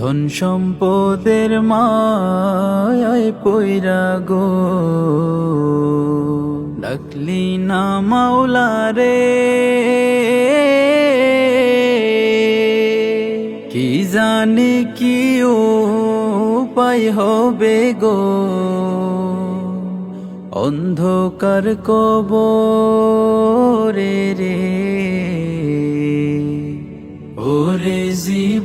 ধন সম্পদের মায় পৈরা গো। ডাকলি না মাওলা রে। কি জানি কি উপায় হবে গো। অন্ধকার কবরে রে। রে ওরে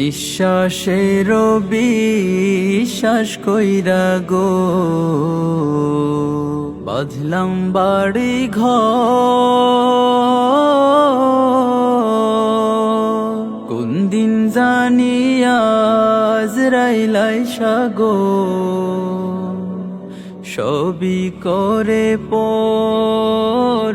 নিঃশ্বাসের বিশ্বাস কইরা গো। বাঁধলাম বাড়ি ঘর কোন দিন জানি রাইলাই সাগো সবই করে পর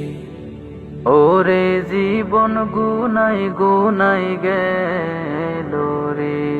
ওরে জীবন গুনাই গুনাই গেল রে।